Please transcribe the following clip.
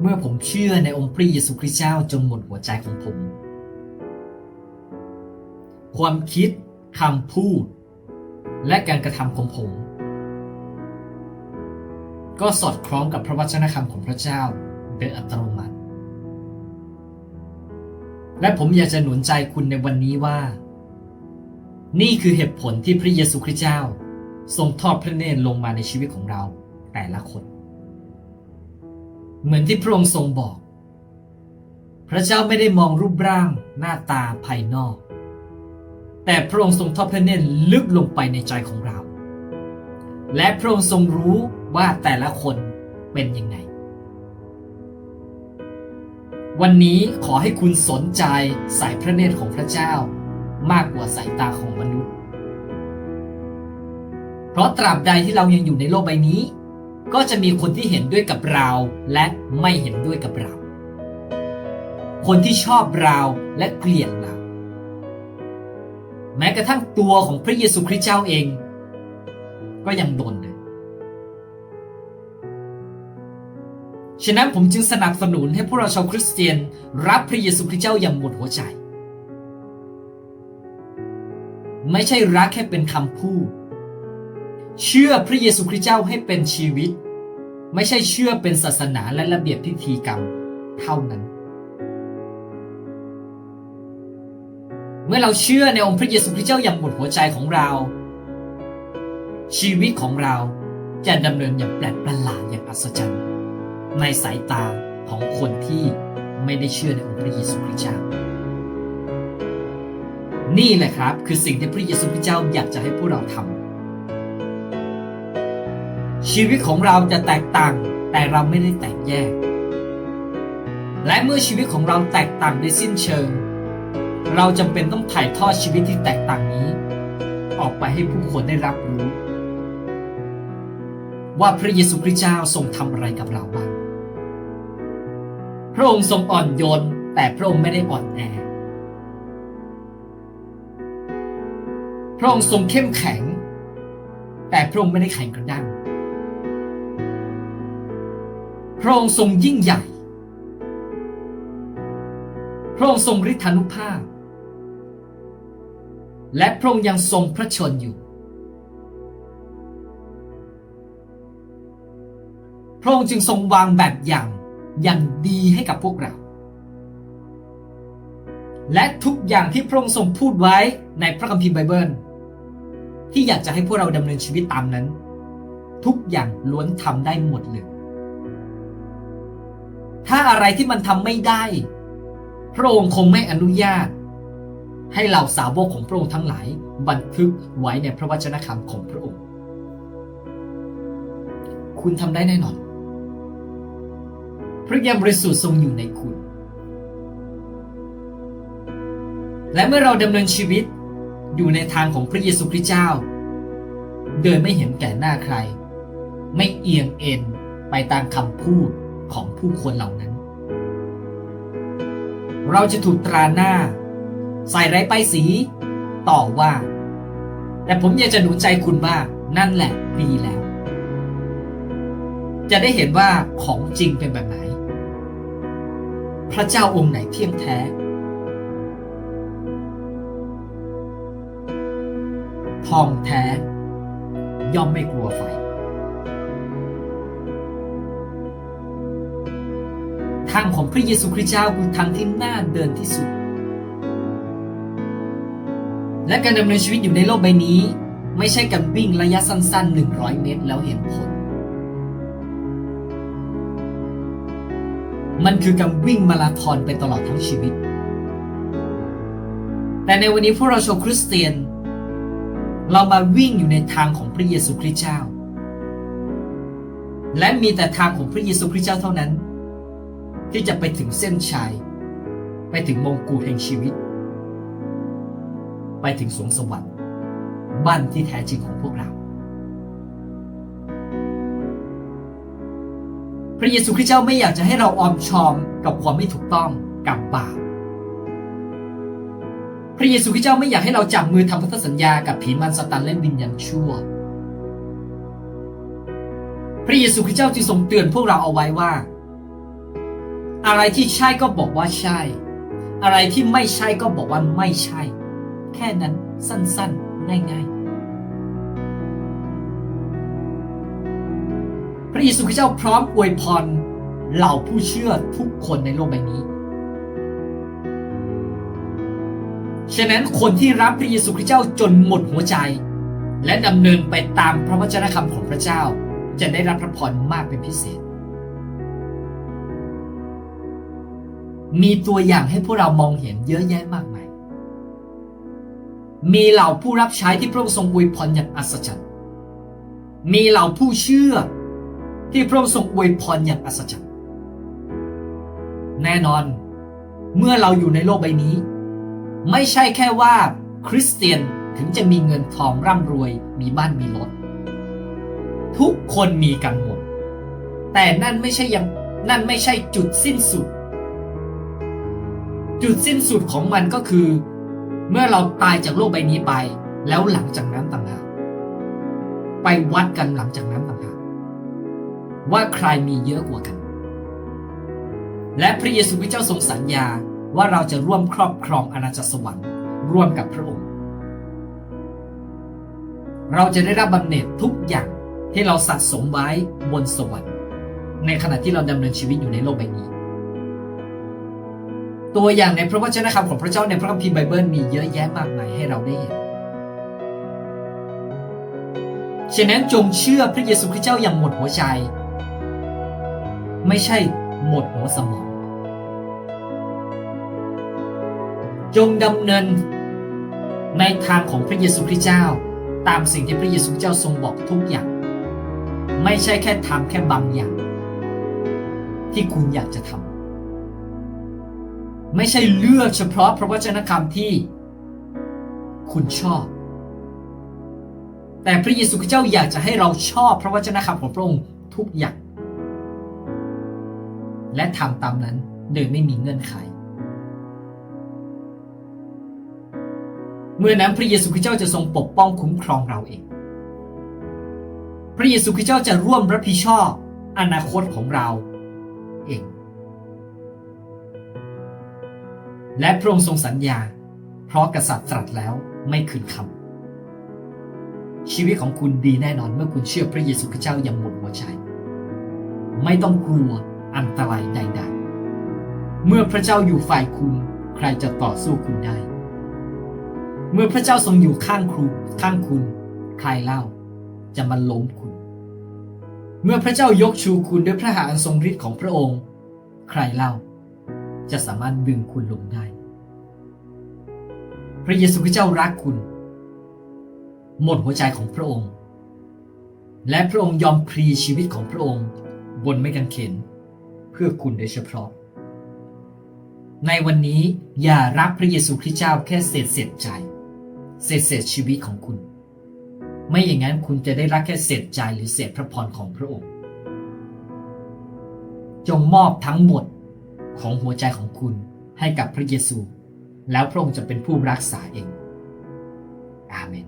เมื่อผมเชื่อในองค์พระเยซูคริสต์เจ้าจนหมดหัวใจของผม ความคิดคำพูด และการกระทำของผม ก็สอดคล้องกับพระวจนะคำของพระเจ้าโดยอัตโนมัติ และผมอยากจะหนุนใจคุณในวันนี้ว่า นี่คือเหตุผลที่พระเยซูคริสต์เจ้า ทรงทอดพระเนตรลงมาในชีวิตของเราแต่ละคน เหมือนที่พระองค์ทรงบอก พระเจ้าไม่ได้มองรูปร่างหน้าตาภายนอก แต่พระองค์ทรงทอดพระเนตรลึกลงไปในใจของเรา และพระองค์ทรงรู้ว่าแต่ละคนเป็นยังไง วันนี้ขอให้คุณสนใจสายพระเนตรของพระเจ้ามากกว่าสายตาของมนุษย์ เพราะตราบใดที่เรายังอยู่ในโลกใบนี้ ก็จะมีคนที่เห็นด้วยกับเราและไม่เห็นด้วยกับเรา คนที่ชอบเราและเกลียดเรา แม้กระทั่งตัวของพระเยซูคริสต์เจ้าเอง ก็ยังโดนเลยฉะนั้นผมจึงสนับสนุนให้พวกเราชาวคริสเตียน รับพระเยซูคริสต์เจ้าอย่างหมดหัวใจ ไม่ใช่รักแค่เป็นคำพูด เชื่อพระเยซูคริสต์เจ้าให้เป็นชีวิต ไม่ใช่เชื่อเป็นศาสนาและระเบียบพิธีกรรมเท่านั้น เมื่อเราเชื่อในองค์พระเยซูคริสต์เจ้าอย่างหมดหัวใจของเรา ชีวิตของเราจะดำเนินอย่างแปลกประหลาดอย่างอัศจรรย์ในสายตาของคนที่ไม่ได้เชื่อในองค์พระเยซูคริสต์เจ้า นี่แหละครับ คือสิ่งที่พระเยซูคริสต์เจ้าอยากจะให้พวกเราทำ ชีวิตของเราจะแตกต่าง แต่เราไม่ได้แตกแยก และเมื่อชีวิตของเราแตกต่างโดยสิ้นเชิง เราจำเป็นต้องถ่ายทอดชีวิตที่แตกต่างนี้ ออกไปให้ผู้คนได้รับรู้ ว่าพระเยซูคริสต์เจ้าทรงทำอะไรกับเราบ้างพระองค์ทรงอ่อนโยนแต่พระองค์ไม่ได้อ่อนแอพระองค์ทรงเข้มแข็ง แต่พระองค์ไม่ได้แข็งกระด้าง พระองค์ทรงยิ่งใหญ่ พระองค์ทรงฤทธานุภาพ และพระองค์ยังทรงพระชนอยู่ พระองค์จึงทรงวางแบบอย่างอย่างดีให้กับพวกเรา และทุกอย่างที่พระองค์ทรงพูดไว้ในพระคัมภีร์ไบเบิล ที่อยากจะให้พวกเราดำเนินชีวิตตามนั้น ทุกอย่างล้วนทำได้หมดเลย ถ้าอะไรที่มันทำไม่ได้ พระองค์คงไม่อนุญาต ให้เหล่าสาวกของพระองค์ทั้งหลาย บันทึกไว้ในพระวจนะคำของพระองค์ คุณทำได้แน่นอน พระยามบริสุทธิ์ทรงอยู่ในคุณ และเมื่อเราดำเนินชีวิตอยู่ในทางของพระเยซูคริสต์เจ้าโดยไม่เห็นแก่หน้าใคร ไม่เอียงเอ็นไปตามคำพูด ของผู้คนเหล่านั้น เราจะถูกตราหน้า ใส่ไร้ไปสีต่อว่า แต่ผมอยากจะหนุนใจคุณว่านั่นแหละดีแล้ว จะได้เห็นว่าของจริงเป็นแบบไหน พระเจ้าองค์ไหนเที่ยงแท้ทองแท้ ย่อมไม่กลัวไฟ ทางของพระเยซูคริสต์เจ้าคือทางที่น่าเดินที่สุด และการดำเนินชีวิตอยู่ในโลกใบนี้ ไม่ใช่การวิ่งระยะสั้น ๆ 100 เมตรแล้วเห็นผล มันคือการวิ่งมาราธอนไปตลอดทั้งชีวิต แต่ในวันนี้พวกเราชาวคริสเตียน เรามาวิ่งอยู่ในทางของพระเยซูคริสต์เจ้า และมีแต่ทางของพระเยซูคริสต์เจ้าเท่านั้น ที่จะไปถึงเส้นชัย ไปถึงมงกุฎแห่งชีวิต ไปถึงสวงสวรรค์บ้านที่แท้จริงของพวกเรา พระเยซูคริสต์เจ้าไม่อยากจะให้เราออมชอมกับความไม่ถูกต้องกับบาปพระเยซูคริสต์เจ้าไม่อยากให้เราจับมือทำพันธสัญญากับผีมันสตันและวิญญาณชั่ว พระเยซูคริสต์เจ้าจึงทรงเตือนพวกเราเอาไว้ว่า อะไรที่ใช่ก็บอกว่าใช่ อะไรที่ไม่ใช่ก็บอกว่าไม่ใช่ แค่นั้นสั้นๆ ง่ายๆ พระเยซูคริสต์เจ้าพร้อมอวยพรเหล่าผู้เชื่อทุกคนในโลกใบนี้ ฉะนั้นคนที่รับพระเยซูคริสต์เจ้าจนหมดหัวใจ และดำเนินไปตามพระวจนะคำของพระเจ้า จะได้รับพระพรมากเป็นพิเศษ มีตัวอย่างให้พวกเรามองเห็นเยอะแยะมากมาย มีเหล่าผู้รับใช้ที่พระองค์ทรงอวยพรอย่างอัศจรรย์ มีเหล่าผู้เชื่อที่พระองค์ทรงอวยพรอย่างอัศจรรย์ แน่นอน เมื่อเราอยู่ในโลกใบนี้ ไม่ใช่แค่ว่าคริสเตียนถึงจะมีเงินทองร่ำรวย มีบ้านมีรถ ทุกคนมีกันหมด แต่นั่นไม่ใช่ยังนั่นไม่ใช่จุดสิ้นสุด จุดสิ้นสุดของมันก็คือ เมื่อเราตายจากโลกใบนี้ไป แล้วหลังจากนั้นต่างหากไปวัดกันหลังจากนั้นต่างหากว่าใครมีเยอะกว่ากัน และพระเยซูคริสต์เจ้าทรงสัญญาว่าเราจะร่วมครอบครองอาณาจักรสวรรค์ร่วมกับพระองค์ เราจะได้รับบำเหน็จทุกอย่างที่เราสะสมไว้บนสวรรค์ ในขณะที่เราดำเนินชีวิตอยู่ในโลกใบนี้ ตัวอย่างในพระวจนะคำของพระเจ้าในพระคัมภีร์ไบเบิลมีเยอะแยะมากมายให้เราได้เห็น ฉะนั้นจงเชื่อพระเยซูคริสต์เจ้าอย่างหมดหัวใจ ไม่ใช่หมดหัวสมอง จงดำเนินในทางของพระเยซูคริสต์เจ้า ตามสิ่งที่พระเยซูเจ้าทรงบอกทุกอย่าง ไม่ใช่แค่ทำแค่บางอย่าง ที่คุณอยากจะทำ ไม่ใช่เลือกเฉพาะพระวจนะคำที่คุณชอบ แต่พระเยซูคริสต์เจ้าอยากจะให้เราชอบพระวจนะคำของพระองค์ทุกอย่าง และทำตามนั้นโดยไม่มีเงื่อนไข เมื่อนั้นพระเยซูคริสต์เจ้าจะทรงปกป้องคุ้มครองเราเอง พระเยซูคริสต์เจ้าจะร่วมรับผิดชอบอนาคตของเราเอง และพระองค์ทรงสัญญา เพราะกษัตริย์ตรัสแล้วไม่คืนคำชีวิตของคุณดีแน่นอนเมื่อคุณเชื่อพระเยซูคริสต์เจ้าอย่างหมดหัวใจ ไม่ต้องกลัวอันตรายใด ๆ เมื่อพระเจ้าอยู่ฝ่ายคุณใครจะต่อสู้คุณได้ เมื่อพระเจ้าทรงอยู่ข้างครูข้างคุณ ใครเล่าจะมาล้มคุณ เมื่อพระเจ้ายกชูคุณด้วยพระหฤทัยอันทรงฤทธิ์ของพระองค์ ใครเล่าจะสามารถดึงคุณลงได้ ระเยซูคริสต์เจ้ารักคุณ หมดหัวใจของพระองค์ และพระองค์ยอมพลีชีวิตของพระองค์ บนไม้กางเขนเพื่อคุณโดยเฉพาะ ในวันนี้อย่ารักพระเยซูคริสต์เจ้าแค่เศษเศษใจ เศษเศษชีวิตของคุณ ไม่อย่างนั้นคุณจะได้รักแค่เศษใจหรือเศษพระพรของพระองค์ จงมอบทั้งหมดของหัวใจของคุณให้กับพระเยซู แล้วพระองค์จะเป็นผู้รักษาเอง อาเมน